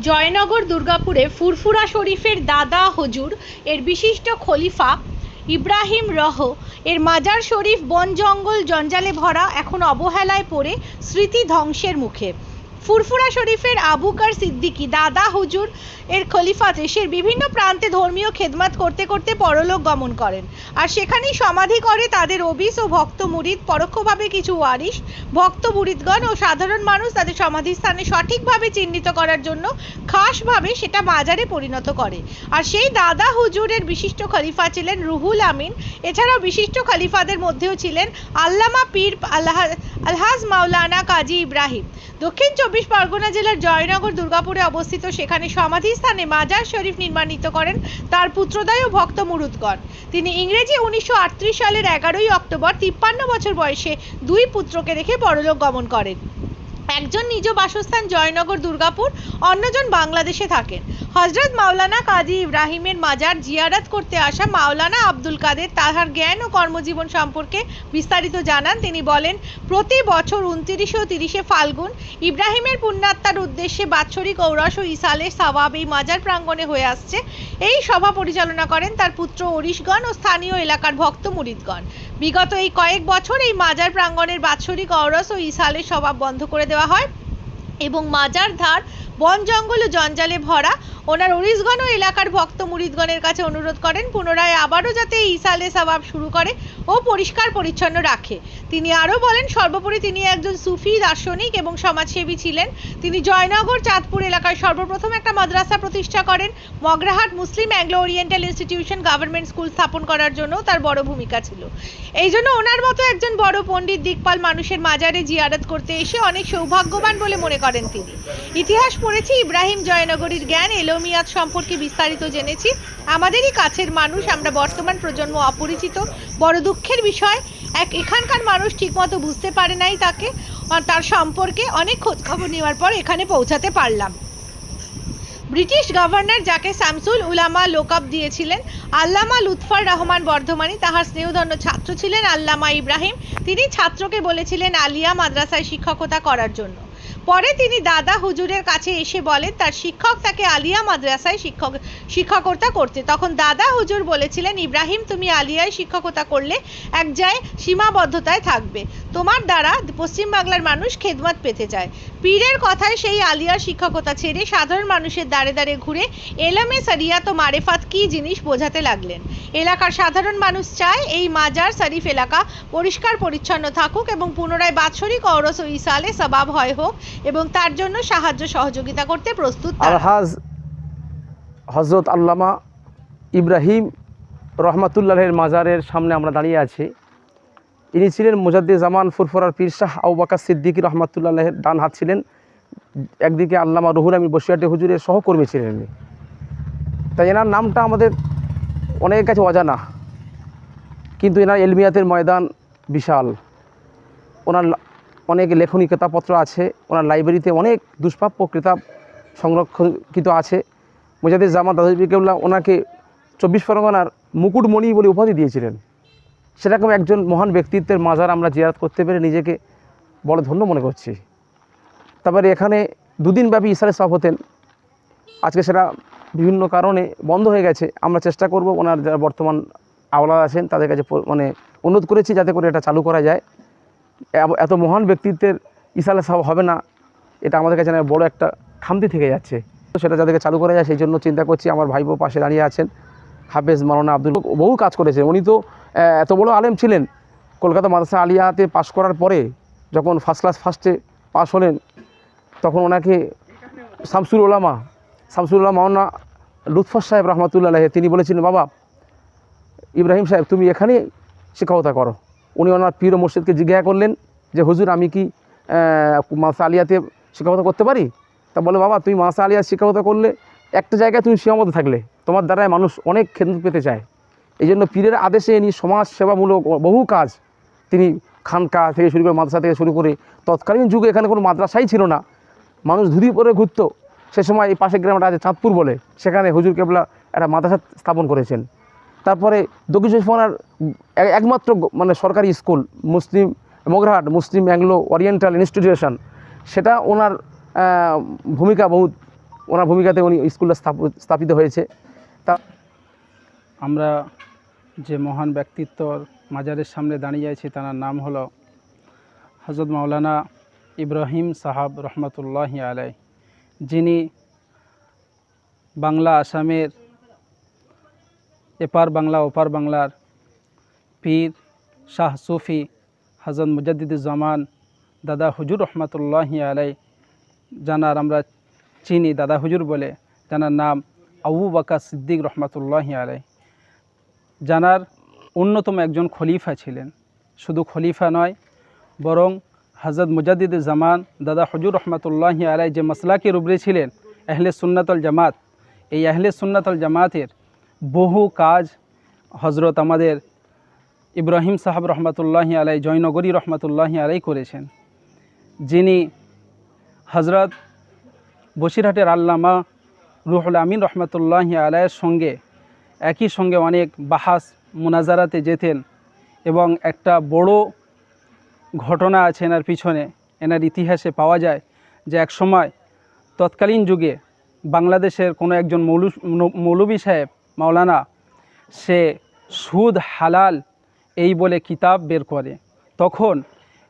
জয়নগর, দুর্গাপুরে ফুরফুরা শরীফের দাদা হজুর, এর বিশিষ্ট খলিফা ইব্রাহিম রহ, এর মাজার শরীফ বন জঙ্গল জঞ্জালে ভরা, এখন অবহেলায় পড়ে স্মৃতি ধ্বংসের মুখে। ফুরফুরা শরীফের আবুকার সিদ্দিকী, দাদা হুজুর এর খলিফা দেশের বিভিন্ন প্রান্তে ধর্মীয় খেদমাত করতে করতে পরলোক গমন করেন। আর সেখানেই সমাধি করে তাদের অবিস ও ভক্ত মুরিদ, পরোক্ষভাবে কিছু ওয়ারিশ, ভক্ত মুরিদগণ ও সাধারণ মানুষ তাদের সমাধিস্থানে সঠিকভাবে চিহ্নিত করার জন্য খাসভাবে সেটা বাজারে পরিণত করে। আর সেই দাদা হুজুরের বিশিষ্ট খলিফা ছিলেন রুহুল আমিন। এছাড়াও বিশিষ্ট খলিফাদের মধ্যেও ছিলেন আল্লামা পীর আল্লাহ আলহাজ মাওলানা কাজী ইব্রাহিম। দক্ষিণ চব্বিশ পরগনা জেলার জয়নগর, দুর্গাপুরে অবস্থিত সেখানে সমাধিস্থানে মাজার শরীফ নির্মাণিত করেন তার পুত্রদয় ও ভক্ত মুরুদগণ। তিনি ইংরেজি উনিশশো আটত্রিশ সালের এগারোই অক্টোবর তিপ্পান্ন বছর বয়সে দুই পুত্রকে রেখে পরলোক গমন করেন। একজন নিজ বাসস্থান জয়নগর, দুর্গাপুর, অন্যজন বাংলাদেশে থাকেন। হজরত মাওলানা কাজী ইব্রাহিমের মাজার জিয়ারত করতে আসা মাওলানা আব্দুল কাদের তাহার জ্ঞান ও কর্মজীবন সম্পর্কে বিস্তারিত জানান। তিনি বলেন, প্রতি বছর উনত্রিশে ও তিরিশে ফাল্গুন ইব্রাহিমের পুণ্যাত্মার উদ্দেশ্যে বাৎসরিক ঔরস ও ইসালে সাওয়াব এই মাজার প্রাঙ্গণে হয়ে আসছে। এই সভা পরিচালনা করেন তার পুত্র অরিশগণ ও স্থানীয় এলাকার ভক্ত মুরিদগণ। বিগত এই কয়েক বছর এই মাজার প্রাঙ্গণের বাৎসরিক ঔরস ও ইসালের সভা বন্ধ করে দেওয়া হয় এবং মাজার ধার বন জঙ্গল ও জঞ্জালে ভরা। ওনার অরিসগণ ও এলাকার ভক্ত মুরিদগণের কাছে অনুরোধ করেন, পুনরায় আবারও যাতে ইসালে সবাব শুরু করে ও পরিষ্কার পরিচ্ছন্ন রাখে। তিনি আরও বলেন, সর্বোপরি তিনি একজন সুফি দার্শনিক এবং সমাজসেবী ছিলেন। তিনি জয়নগর, চাঁদপুর এলাকায় সর্বপ্রথম একটা মাদ্রাসা প্রতিষ্ঠা করেন। Magrahat Muslim Anglo Oriental institution government school স্থাপন করার জন্য তার বড় ভূমিকা ছিল। এই জন্য ওনার মতো একজন বড় পণ্ডিত দিকপাল মানুষের মাজারে জিয়ারত করতে এসে অনেক সৌভাগ্যবান বলে মনে করেন তিনি। ইতিহাস পড়েছি ইব্রাহিম জয়নগরীর জ্ঞান এলোমিয়াত সম্পর্কে বিস্তারিত জেনেছি। আমাদেরই কাছের মানুষ, আমরা বর্তমান প্রজন্ম অপরিচিত। বড় দুঃখের বিষয়, এক এখানকার মানুষ ঠিকমতো বুঝতে পারে নাই তাকে তার সম্পর্কে অনেক খোঁজখবর নেওয়ার পর এখানে পৌঁছাতে পারলাম। ব্রিটিশ গভর্নর যাকে শামসুল উলামা লোকাব দিয়েছিলেন, আল্লামা লুৎফর রহমান বর্ধমানী তাহার স্নেহধন্য ছাত্র ছিলেন আল্লামা ইব্রাহিম। তিনি ছাত্রকে বলেছিলেন, আলিয়া মাদ্রাসায় শিক্ষকতা করার জন্য। পরে তিনি দাদা হুজুরের কাছে এসে বলেন, তার শিক্ষক তাকে আলিয়া মাদ্রাসায় শিক্ষক শিক্ষকতা করতে। তখন দাদা হুজুর বলেছিলেন, ইব্রাহিম, তুমি আলিয়ায় শিক্ষকতা করলে এক যায় সীমাবদ্ধতায় থাকবে। তোমার দ্বারা পশ্চিমবাংলার মানুষ খেদমত পেতে চায়। পীরের কথায় সেই আলিয়ার শিক্ষকতা ছেড়ে সাধারণ মানুষের দ্বারে দ্বারে ঘুরে এলামে সারিয়াত ও মারেফাত কী জিনিস বোঝাতে লাগলেন। এলাকার সাধারণ মানুষ চায় এই মাজার শরীফ এলাকা পরিষ্কার, পরিচ্ছন্ন থাকুক এবং পুনরায় বাৎসরিক অরস ও ইসালে সবাব হয় হোক। এবং তার জন্য সাহায্য সহযোগিতা করতে প্রস্তুত আলহাজ হজরত আল্লামা ইব্রাহিম রহমাতুল্লাহের মাজারের সামনে আমরা দাঁড়িয়ে আছি। ইনি ছিলেন মুজাদ্দি জামান ফুরফুরার পীর শাহ আউবাকা সিদ্দিকী রহমাতুল্লাহের ডান হাত ছিলেন। একদিকে আল্লামা রুহুল আমিন বসিয়াটি হুজুরের সহকর্মী ছিলেন ইনি। তাই এনার নামটা আমাদের অনেকের কাছে অজানা। কিন্তু এনার এলমিয়াতের ময়দান বিশাল। ওনার অনেক লেখনী কিতাবপত্র আছে, ওনার লাইব্রেরিতে অনেক দুষ্প্রাপ্য কিতাব সংরক্ষিত আছে। মুজাদের জামা দাদুবি কেবলা ওনাকে চব্বিশ পরগনার মুকুটমণি বলে উপাধি দিয়েছিলেন। সেরকম একজন মহান ব্যক্তিত্বের মাজার আমরা জিয়ারত করতে পেরে নিজেকে বড় ধন্য মনে করছি। তারপরে এখানে দুদিন ব্যাপী ইসারে সব হতেন। আজকে সেটা বিভিন্ন কারণে বন্ধ হয়ে গেছে। আমরা চেষ্টা করব ওনার যারা বর্তমান আওলাদ আছেন তাদের কাছে মানে অনুরোধ করেছি যাতে করে এটা চালু করা যায়। এত মহান ব্যক্তিত্বের ইসালে সব হবে না। এটা আমাদের কাছে বড় একটা খামতি থেকে যাচ্ছে। তো সেটা যাদেরকে চালু করা যায়, সেই জন্য চিন্তা করছি আমার ভাইপো পাশে দাঁড়িয়ে আছেন, হাফেজ মাওলানা আব্দুল বহু কাজ করেছেন। উনি তো এত বড় আলেম ছিলেন। কলকাতা মাদ্রাসা আলিয়াতে পাশ করার পরে যখন ফার্স্ট ক্লাস ফার্স্টে পাস হলেন, তখন ওনাকে শামসুল ওলামা শামসুল ওলামা মাওলানা লুৎফর সাহেব রহমতুল্লাহ তিনি বলেছিলেন, বাবা, ইব্রাহিম সাহেব, তুমি এখানে শিক্ষকতা করো। উনি ওনার পীর মসজিদকে জিজ্ঞাসা করলেন যে, হুজুর, আমি কি মাসা আলিয়াতে শিক্ষকতা করতে পারি? তা বলে, বাবা, তুমি মাসা আলিয়া শিক্ষকতা করলে একটা জায়গায় তুমি সীমাবদ্ধ থাকলে, তোমার দ্বারায় মানুষ অনেক খেদমত পেতে চায়। এই জন্য পীরের আদেশে ইনি সমাজ সেবামূলক বহু কাজ তিনি খানকা থেকে শুরু করে মাদ্রাসা থেকে শুরু করে তৎকালীন যুগে এখানে কোনো মাদ্রাসাই ছিল না। মানুষ ধুতি পরে ঘুরত। সে সময় এই পাশের গ্রামটা আছে চাঁদপুর বলে। সেখানে হুজুর কেবলা একটা মাদ্রাসা স্থাপন করেছেন। তারপরে দক্ষিণ একমাত্র মানে সরকারি school, Muslim Magrahat Muslim Anglo Oriental institution, সেটা ওনার ভূমিকা বহুত, ওনার ভূমিকাতে উনি স্কুলটা স্থাপ- স্থাপিত হয়েছে। তা আমরা যে মহান ব্যক্তিত্বর মাজারের সামনে দাঁড়িয়ে আছি তার নাম হলো হজরত মাওলানা ইব্রাহিম সাহাব রহমতুল্লাহ আলাই যিনি বাংলা আসামের এপার বাংলা, ওপার বাংলার পীর শাহ সুফি হজরত মুজাদ্দিদুজ্জামান দাদা হুজুর রহমতুল্লাহ আলাই জানার আমরা চিনি, দাদা হুজুর বলে, জানার নাম আবু বাকা সিদ্দিক রহমতুল্লাহ আলাই জানার অন্যতম একজন খলিফা ছিলেন, শুধু খলিফা নয়, বরং হজরত মুজাদ্দিদ জামান, দাদা হজুর রহমতুল্লাহ আলাই যে মশলাকের উপরে ছিলেন আহলে সুন্নাতল জামাত, এই আহলে সুন্নাতল জামাতের বহু কাজ হজরত আমাদের ইব্রাহিম সাহাব রহমতুল্লাহ আলাই, জয়নগরী রহমতুল্লাহ আলাই করেছেন। যিনি হজরত বসিরহাটের আল্লামা রুহুল আমিন রহমতুল্লাহ আলাইয়ের সঙ্গে, একই সঙ্গে অনেক বাহাস মুনাজারাতে যেতেন এবং একটা বড় ঘটনা আছে এনার পিছনে, এনার ইতিহাসে পাওয়া যায় যে এক সময় তৎকালীন যুগে বাংলাদেশের কোনো একজন মৌলু, মৌলবী সাহেব মাওলানা, সে সুদ হালাল এই বলে কিতাব বের করে। তখন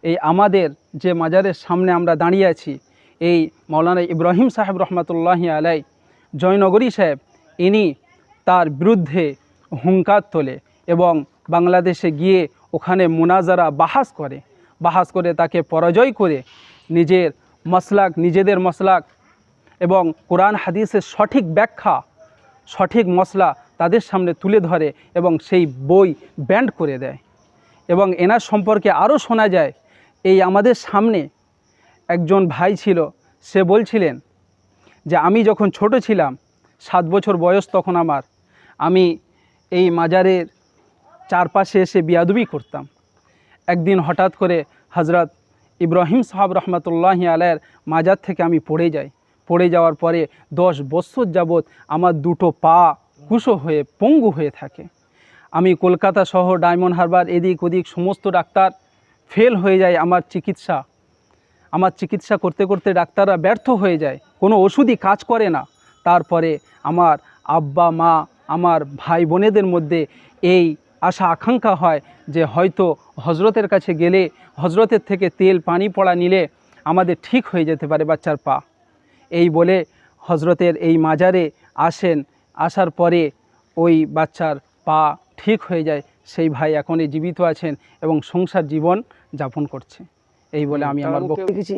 এই আমাদের যে মাজারের সামনে আমরা দাঁড়িয়ে আছি, এই মাওলানা ইব্রাহিম সাহেব রহমতুল্লাহি আলাই, জয়নগরী সাহেব, ইনি তার বিরুদ্ধে হুঙ্কার তোলে এবং বাংলাদেশে গিয়ে ওখানে মোনাজারা বাহাস করে। বাহাস করে তাকে পরাজয় করে নিজের মসলাক, নিজেদের মসলাক এবং কোরআন হাদিসের সঠিক ব্যাখ্যা সঠিক মশলা তাদের সামনে তুলে ধরে এবং সেই বই ব্যান্ড করে দেয়। এবং এনার সম্পর্কে আরও শোনা যায়, এই আমাদের সামনে একজন ভাই ছিল, সে বলছিলেন যে, আমি যখন ছোট ছিলাম, সাত বছর বয়স তখন আমার, আমি এই মাজারের চারপাশে এসে বিয়াদুবি করতাম। একদিন হঠাৎ করে হজরত ইব্রাহিম সাহাব রহমতুল্লাহ আলায়ের মাজার থেকে আমি পড়ে যাই। পড়ে যাওয়ার পরে দশ বৎসর যাবৎ আমার দুটো পা কুশো হয়ে পঙ্গু হয়ে থাকে। আমি কলকাতা সহ ডায়মন্ড হারবার এদিক ওদিক সমস্ত ডাক্তার ফেল হয়ে যায় আমার চিকিৎসা। আমার চিকিৎসা করতে করতে ডাক্তাররা ব্যর্থ হয়ে যায়। কোনো ওষুধই কাজ করে না। তারপরে আমার আব্বা, মা, আমার ভাই বোনেদের মধ্যে এই আশা, আকাঙ্ক্ষা হয় যে হয়তো হজরতের কাছে গেলে হজরতের থেকে তেল, পানি, পড়া নিলে আমাদের ঠিক হয়ে যেতে পারে বাচ্চার পা। এই বলে হজরতের এই মাজারে আসেন। আসার পরে ওই বাচ্চার পা ঠিক হয়ে যায় সেই ভাই এখনই জীবিত আছেন এবং সংসার জীবন যাপন করছে। এই বলে আমি আমার বক্তব্য দেখেছি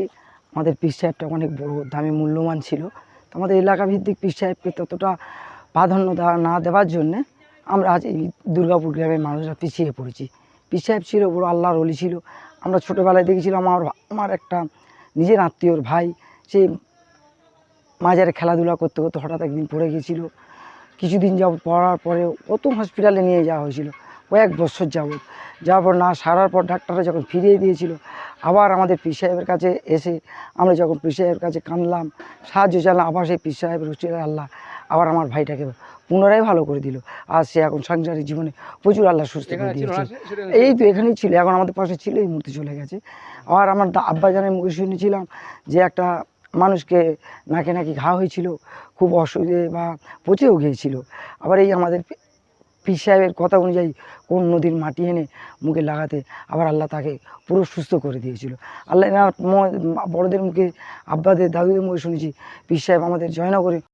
আমাদের পীর সাহেবটা অনেক বড় দামি মূল্যবান ছিল। তো আমাদের এলাকা ভিত্তিক পীর সাহেবকে ততটা প্রাধান্য দেওয়া না দেওয়ার জন্যে আমরা আজ এই দুর্গাপুর গ্রামের মানুষরা পিছিয়ে পড়েছি। পীর সাহেব ছিল বড় আল্লাহর অলি ছিল। আমরা ছোটোবেলায় দেখেছিলাম আমার আমার একটা নিজের আত্মীয়র ভাই সে মাজারে খেলাধুলা করতে করতে হঠাৎ একদিন পড়ে গিয়েছিল। কিছুদিন যাব পড়ার পরে কত হসপিটালে নিয়ে যাওয়া হয়েছিল কয়েক বছর যাবৎ। যাওয়ার পর না সারার পর ডাক্তাররা যখন ফিরিয়ে দিয়েছিল আবার আমাদের পীর সাহেবের কাছে এসে আমরা যখন পীর সাহেবের কাছে কাঁদলাম সাহায্য চাইলাম আবার সেই পীর সাহেবের উচিত আল্লাহ আবার আমার ভাইটাকে পুনরায় ভালো করে দিল। আর সে এখন সাংসারিক জীবনে প্রচুর আল্লাহ সুস্থ করে দিয়েছে। এই তো এখানেই ছিল এখন আমাদের পাশে ছিল এই মুহূর্তে চলে গেছে। আর আমার আব্বাজানের মুখে শুনেছিলাম যে একটা মানুষকে নাকে নাকি ঘা হয়েছিল, খুব অসুবিধে বা পচেও গিয়েছিল আবার এই আমাদের পি- সাহেবের কথা অনুযায়ী কোন নদীর মাটি এনে মুখে লাগাতে আবার আল্লাহ তাকে পুরো সুস্থ করে দিয়েছিল। আল্লাহ বড়দের মুখে আব্বাদের, দাদুদের মুখে শুনেছি, পীর সাহেব আমাদের জয়নগরে